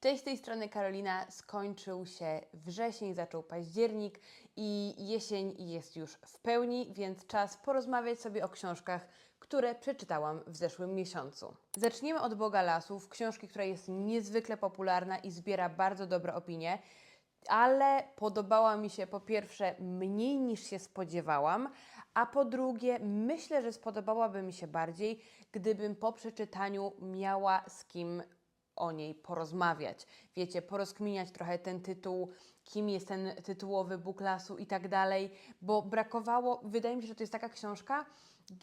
Cześć, z tej strony Karolina. Skończył się wrzesień, zaczął październik i jesień jest już w pełni, więc czas porozmawiać sobie o książkach, które przeczytałam w zeszłym miesiącu. Zaczniemy od Boga Lasów, książki, która jest niezwykle popularna i zbiera bardzo dobre opinie. Ale podobała mi się po pierwsze mniej niż się spodziewałam, a po drugie myślę, że spodobałaby mi się bardziej, gdybym po przeczytaniu miała z kim o niej porozmawiać. Wiecie, porozkminiać trochę ten tytuł, kim jest ten tytułowy Bóg lasu i tak dalej, bo brakowało, wydaje mi się, że to jest taka książka,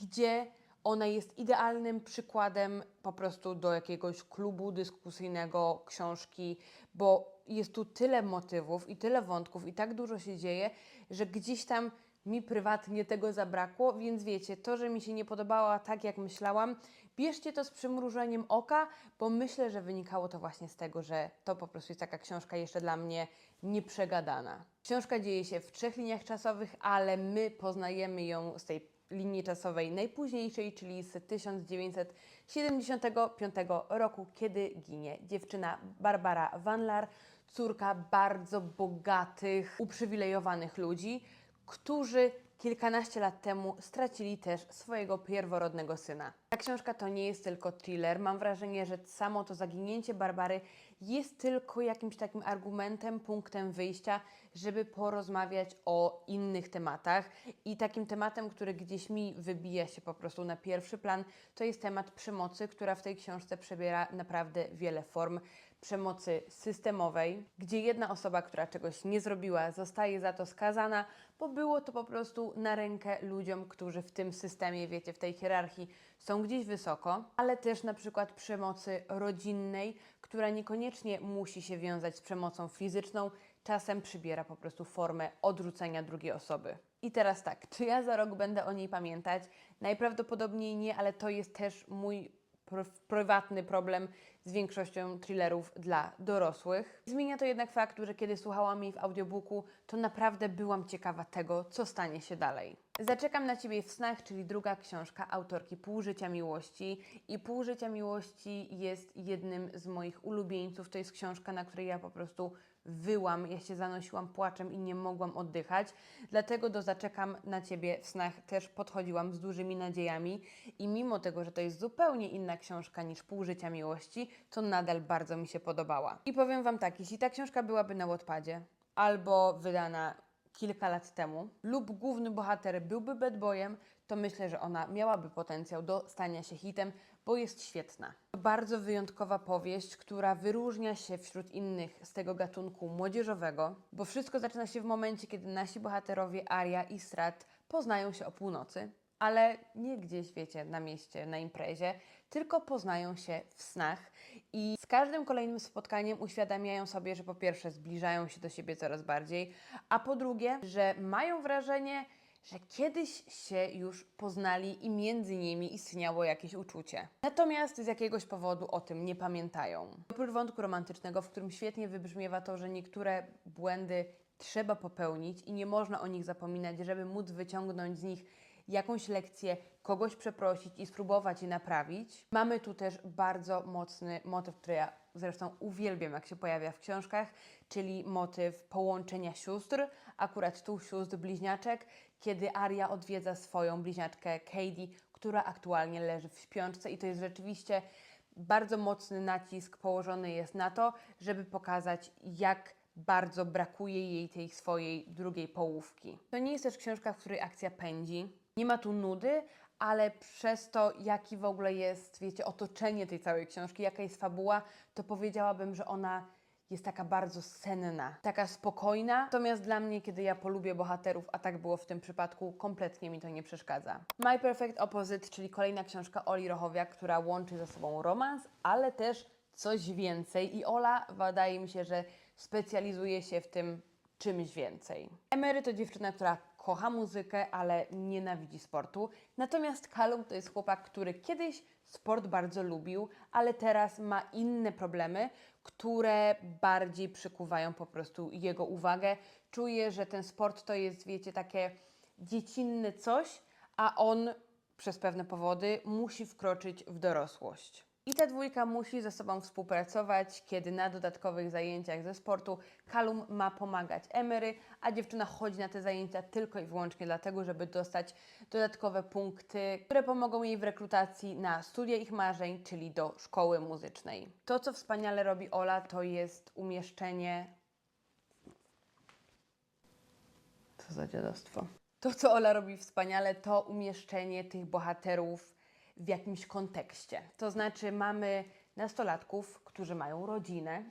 gdzie ona jest idealnym przykładem po prostu do jakiegoś klubu dyskusyjnego książki, bo jest tu tyle motywów i tyle wątków i tak dużo się dzieje, że gdzieś tam mi prywatnie tego zabrakło, więc wiecie, to, że mi się nie podobała tak, jak myślałam, bierzcie to z przymrużeniem oka, bo myślę, że wynikało to właśnie z tego, że to po prostu jest taka książka jeszcze dla mnie nieprzegadana. Książka dzieje się w trzech liniach czasowych, ale my poznajemy ją z tej linii czasowej najpóźniejszej, czyli z 1975 roku, kiedy ginie dziewczyna Barbara Vanlar, córka bardzo bogatych, uprzywilejowanych ludzi, którzy kilkanaście lat temu stracili też swojego pierworodnego syna. Ta książka to nie jest tylko thriller. Mam wrażenie, że samo to zaginięcie Barbary jest tylko jakimś takim argumentem, punktem wyjścia, żeby porozmawiać o innych tematach. I takim tematem, który gdzieś mi wybija się po prostu na pierwszy plan, to jest temat przemocy, która w tej książce przebiera naprawdę wiele form. Przemocy systemowej, gdzie jedna osoba, która czegoś nie zrobiła, zostaje za to skazana, bo było to po prostu na rękę ludziom, którzy w tym systemie, wiecie, w tej hierarchii są gdzieś wysoko, ale też na przykład przemocy rodzinnej, która niekoniecznie musi się wiązać z przemocą fizyczną, czasem przybiera po prostu formę odrzucenia drugiej osoby. I teraz tak, czy ja za rok będę o niej pamiętać? Najprawdopodobniej nie, ale to jest też mój pr- prywatny problem z większością thrillerów dla dorosłych. Zmienia to jednak faktu, że kiedy słuchałam jej w audiobooku, to naprawdę byłam ciekawa tego, co stanie się dalej. Zaczekam na Ciebie w snach, czyli druga książka autorki Pół życia miłości. I Pół życia miłości jest jednym z moich ulubieńców. To jest książka, na której ja po prostu wyłam, ja się zanosiłam płaczem i nie mogłam oddychać. Dlatego do Zaczekam na Ciebie w snach też podchodziłam z dużymi nadziejami i mimo tego, że to jest zupełnie inna książka niż Pół życia miłości, to nadal bardzo mi się podobała. I powiem Wam tak, jeśli ta książka byłaby na Wattpadzie albo wydana kilka lat temu, lub główny bohater byłby bad boyem, to myślę, że ona miałaby potencjał do stania się hitem, bo jest świetna. To bardzo wyjątkowa powieść, która wyróżnia się wśród innych z tego gatunku młodzieżowego, bo wszystko zaczyna się w momencie, kiedy nasi bohaterowie Aria i Strat poznają się o północy, ale nie gdzieś, wiecie, na mieście, na imprezie, tylko poznają się w snach i z każdym kolejnym spotkaniem uświadamiają sobie, że po pierwsze zbliżają się do siebie coraz bardziej, a po drugie, że mają wrażenie, że kiedyś się już poznali i między nimi istniało jakieś uczucie. Natomiast z jakiegoś powodu o tym nie pamiętają. Oprócz wątku romantycznego, w którym świetnie wybrzmiewa to, że niektóre błędy trzeba popełnić i nie można o nich zapominać, żeby móc wyciągnąć z nich jakąś lekcję, kogoś przeprosić i spróbować je naprawić. Mamy tu też bardzo mocny motyw, który ja zresztą uwielbiam, jak się pojawia w książkach, czyli motyw połączenia sióstr, akurat tu sióstr bliźniaczek, kiedy Aria odwiedza swoją bliźniaczkę Katie, która aktualnie leży w śpiączce i to jest rzeczywiście bardzo mocny nacisk położony jest na to, żeby pokazać, jak bardzo brakuje jej tej swojej drugiej połówki. To nie jest też książka, w której akcja pędzi. Nie ma tu nudy, ale przez to, jaki w ogóle jest, wiecie, otoczenie tej całej książki, jaka jest fabuła, to powiedziałabym, że ona jest taka bardzo senna, taka spokojna. Natomiast dla mnie, kiedy ja polubię bohaterów, a tak było w tym przypadku, kompletnie mi to nie przeszkadza. My Perfect Opposite, czyli kolejna książka Oli Rochowiak, która łączy ze sobą romans, ale też coś więcej. I Ola, wydaje mi się, że specjalizuje się w tym czymś więcej. Emery to dziewczyna, która kocha muzykę, ale nienawidzi sportu. Natomiast Callum to jest chłopak, który kiedyś sport bardzo lubił, ale teraz ma inne problemy, które bardziej przykuwają po prostu jego uwagę. Czuje, że ten sport to jest, wiecie, takie dziecinne coś, a on przez pewne powody musi wkroczyć w dorosłość. I ta dwójka musi ze sobą współpracować, kiedy na dodatkowych zajęciach ze sportu Kalum ma pomagać Emery, a dziewczyna chodzi na te zajęcia tylko i wyłącznie dlatego, żeby dostać dodatkowe punkty, które pomogą jej w rekrutacji na studia ich marzeń, czyli do szkoły muzycznej. To, co wspaniale robi Ola, to jest umieszczenie Co za dziadostwo. To, co Ola robi wspaniale, to umieszczenie tych bohaterów w jakimś kontekście. To znaczy, mamy nastolatków, którzy mają rodzinę.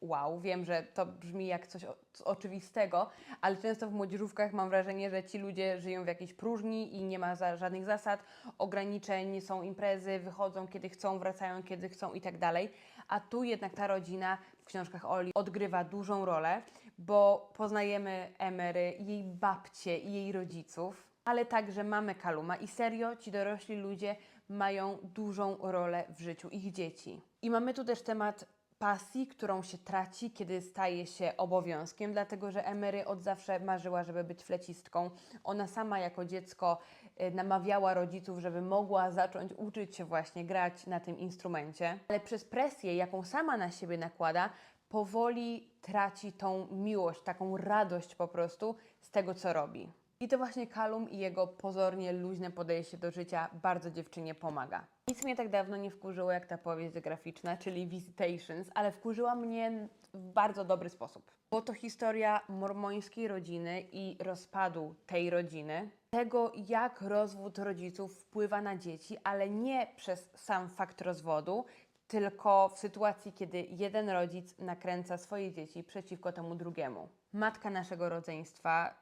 Wow, wiem, że to brzmi jak coś o- oczywistego, ale często w młodzieżówkach mam wrażenie, że ci ludzie żyją w jakiejś próżni i nie ma za, żadnych zasad, ograniczeń, są imprezy, wychodzą kiedy chcą, wracają kiedy chcą i tak dalej. A tu jednak ta rodzina w książkach Oli odgrywa dużą rolę, bo poznajemy Emery, jej babcie i jej rodziców, ale także mamy Kaluma i serio ci dorośli ludzie mają dużą rolę w życiu ich dzieci. I mamy tu też temat pasji, którą się traci, kiedy staje się obowiązkiem, dlatego że Emery od zawsze marzyła, żeby być flecistką. Ona sama jako dziecko y, namawiała rodziców, żeby mogła zacząć uczyć się właśnie grać na tym instrumencie, ale przez presję, jaką sama na siebie nakłada, powoli traci tą miłość, taką radość po prostu z tego, co robi. I to właśnie Kalum i jego pozornie luźne podejście do życia bardzo dziewczynie pomaga. Nic mnie tak dawno nie wkurzyło jak ta powieść graficzna, czyli Visitations, ale wkurzyła mnie w bardzo dobry sposób. Bo to historia mormońskiej rodziny i rozpadu tej rodziny, tego jak rozwód rodziców wpływa na dzieci, ale nie przez sam fakt rozwodu, tylko w sytuacji, kiedy jeden rodzic nakręca swoje dzieci przeciwko temu drugiemu. Matka naszego rodzeństwa,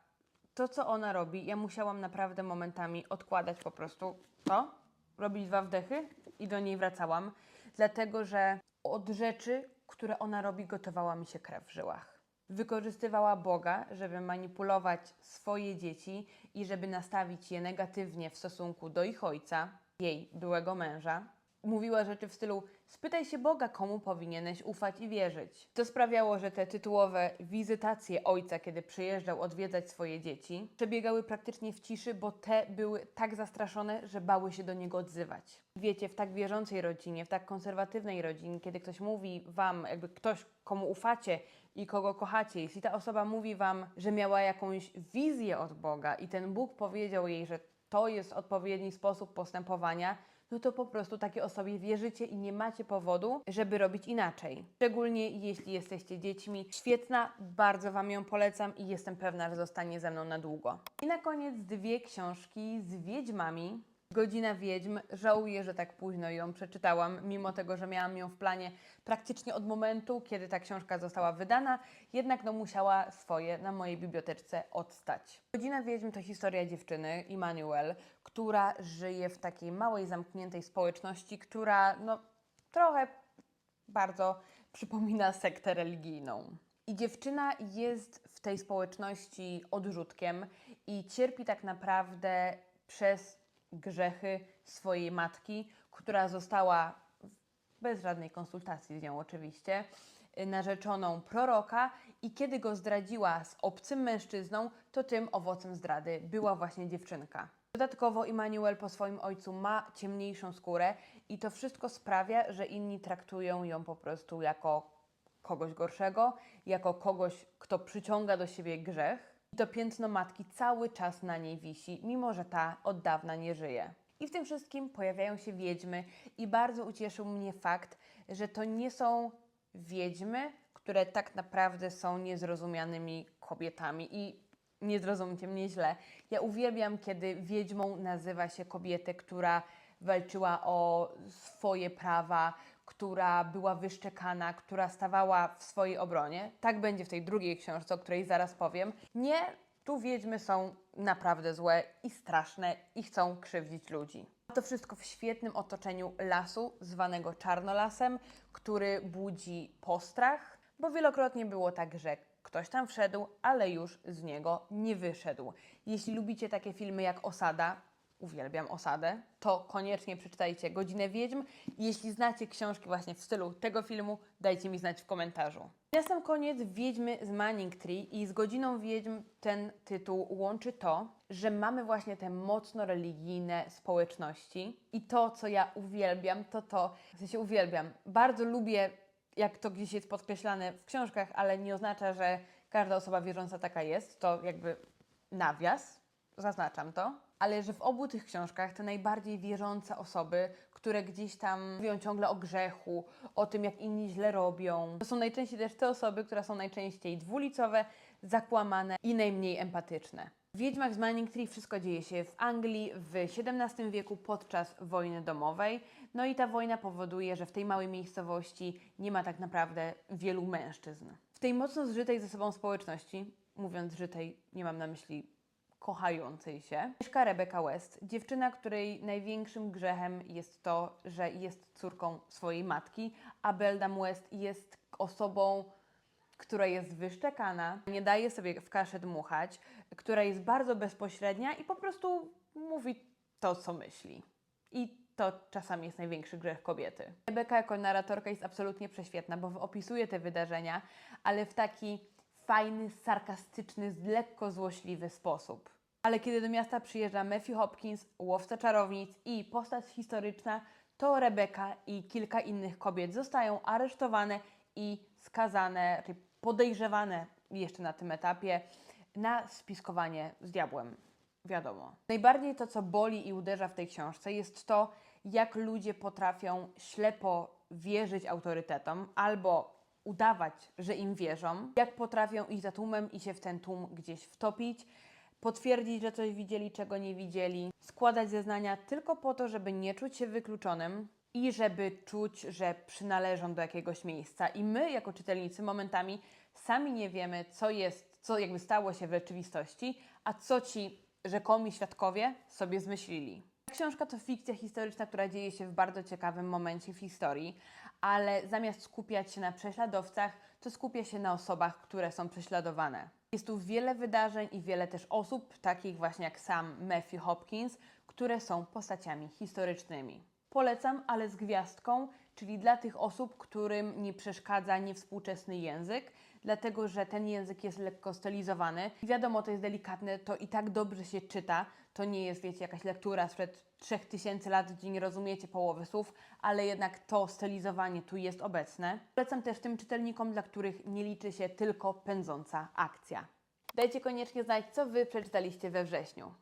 to co ona robi, ja musiałam naprawdę momentami odkładać po prostu to, robić dwa wdechy i do niej wracałam, dlatego że od rzeczy, które ona robi, gotowała mi się krew w żyłach. Wykorzystywała Boga, żeby manipulować swoje dzieci i żeby nastawić je negatywnie w stosunku do ich ojca, jej byłego męża. Mówiła rzeczy w stylu: spytaj się Boga, komu powinieneś ufać i wierzyć. To sprawiało, że te tytułowe wizytacje ojca, kiedy przyjeżdżał odwiedzać swoje dzieci, przebiegały praktycznie w ciszy, bo te były tak zastraszone, że bały się do niego odzywać. Wiecie, w tak wierzącej rodzinie, w tak konserwatywnej rodzinie, kiedy ktoś mówi wam, jakby ktoś, komu ufacie i kogo kochacie, jeśli ta osoba mówi wam, że miała jakąś wizję od Boga i ten Bóg powiedział jej, że to jest odpowiedni sposób postępowania, no to po prostu takiej osobie wierzycie i nie macie powodu, żeby robić inaczej. Szczególnie jeśli jesteście dziećmi. Świetna, bardzo Wam ją polecam i jestem pewna, że zostanie ze mną na długo. I na koniec dwie książki z wiedźmami. Godzina Wiedźm. Żałuję, że tak późno ją przeczytałam, mimo tego, że miałam ją w planie praktycznie od momentu, kiedy ta książka została wydana, jednak no musiała swoje na mojej biblioteczce odstać. Godzina Wiedźm to historia dziewczyny, Immanuel, która żyje w takiej małej, zamkniętej społeczności, która no trochę bardzo przypomina sektę religijną. I dziewczyna jest w tej społeczności odrzutkiem i cierpi tak naprawdę przez grzechy swojej matki, która została bez żadnej konsultacji z nią oczywiście, y, narzeczoną proroka i kiedy go zdradziła z obcym mężczyzną, to tym owocem zdrady była właśnie dziewczynka. Dodatkowo Immanuel po swoim ojcu ma ciemniejszą skórę i to wszystko sprawia, że inni traktują ją po prostu jako kogoś gorszego, jako kogoś, kto przyciąga do siebie grzech. To piętno matki cały czas na niej wisi, mimo że ta od dawna nie żyje. I w tym wszystkim pojawiają się wiedźmy i bardzo ucieszył mnie fakt, że to nie są wiedźmy, które tak naprawdę są niezrozumianymi kobietami i nie zrozumcie mnie źle. Ja uwielbiam, kiedy wiedźmą nazywa się kobietę, która walczyła o swoje prawa, która była wyszczekana, która stawała w swojej obronie. Tak będzie w tej drugiej książce, o której zaraz powiem. Nie, tu wiedźmy są naprawdę złe i straszne i chcą krzywdzić ludzi. To wszystko w świetnym otoczeniu lasu, zwanego Czarnolasem, który budzi postrach, bo wielokrotnie było tak, że ktoś tam wszedł, ale już z niego nie wyszedł. Jeśli lubicie takie filmy jak Osada, uwielbiam osadę, to koniecznie przeczytajcie Godzinę Wiedźm. Jeśli znacie książki właśnie w stylu tego filmu, dajcie mi znać w komentarzu. Na sam koniec Wiedźmy z Manning Tree i z Godziną Wiedźm ten tytuł łączy to, że mamy właśnie te mocno religijne społeczności i to, co ja uwielbiam, to to, w sensie uwielbiam, bardzo lubię, jak to gdzieś jest podkreślane w książkach, ale nie oznacza, że każda osoba wierząca taka jest, to jakby nawias, zaznaczam to, ale że w obu tych książkach te najbardziej wierzące osoby, które gdzieś tam mówią ciągle o grzechu, o tym, jak inni źle robią, to są najczęściej też te osoby, które są najczęściej dwulicowe, zakłamane i najmniej empatyczne. W Wiedźmach z Manning Tree wszystko dzieje się w Anglii w XVII wieku podczas wojny domowej. No i ta wojna powoduje, że w tej małej miejscowości nie ma tak naprawdę wielu mężczyzn. W tej mocno zżytej ze sobą społeczności, mówiąc zżytej, nie mam na myśli kochającej się, mieszka Rebecca West, dziewczyna, której największym grzechem jest to, że jest córką swojej matki, a Beldam West jest osobą, która jest wyszczekana, nie daje sobie w kaszę dmuchać, która jest bardzo bezpośrednia i po prostu mówi to, co myśli. I to czasami jest największy grzech kobiety. Rebeka jako narratorka jest absolutnie prześwietna, bo opisuje te wydarzenia, ale w taki fajny, sarkastyczny, lekko złośliwy sposób. Ale kiedy do miasta przyjeżdża Matthew Hopkins, łowca czarownic i postać historyczna, to Rebeka i kilka innych kobiet zostają aresztowane i skazane, podejrzewane jeszcze na tym etapie na spiskowanie z diabłem. Wiadomo. Najbardziej to, co boli i uderza w tej książce, jest to, jak ludzie potrafią ślepo wierzyć autorytetom albo udawać, że im wierzą, jak potrafią iść za tłumem i się w ten tłum gdzieś wtopić, potwierdzić, że coś widzieli, czego nie widzieli, składać zeznania tylko po to, żeby nie czuć się wykluczonym i żeby czuć, że przynależą do jakiegoś miejsca. I my, jako czytelnicy, momentami sami nie wiemy, co jest, co jakby stało się w rzeczywistości, a co ci rzekomi świadkowie sobie zmyślili. Książka to fikcja historyczna, która dzieje się w bardzo ciekawym momencie w historii, ale zamiast skupiać się na prześladowcach, to skupia się na osobach, które są prześladowane. Jest tu wiele wydarzeń i wiele też osób, takich właśnie jak sam Matthew Hopkins, które są postaciami historycznymi. Polecam, ale z gwiazdką, czyli dla tych osób, którym nie przeszkadza niewspółczesny język, dlatego że ten język jest lekko stylizowany. Wiadomo, to jest delikatne, to i tak dobrze się czyta. To nie jest, wiecie, jakaś lektura sprzed 3000 lat, gdzie nie rozumiecie połowy słów, ale jednak to stylizowanie tu jest obecne. Polecam też tym czytelnikom, dla których nie liczy się tylko pędząca akcja. Dajcie koniecznie znać, co Wy przeczytaliście we wrześniu.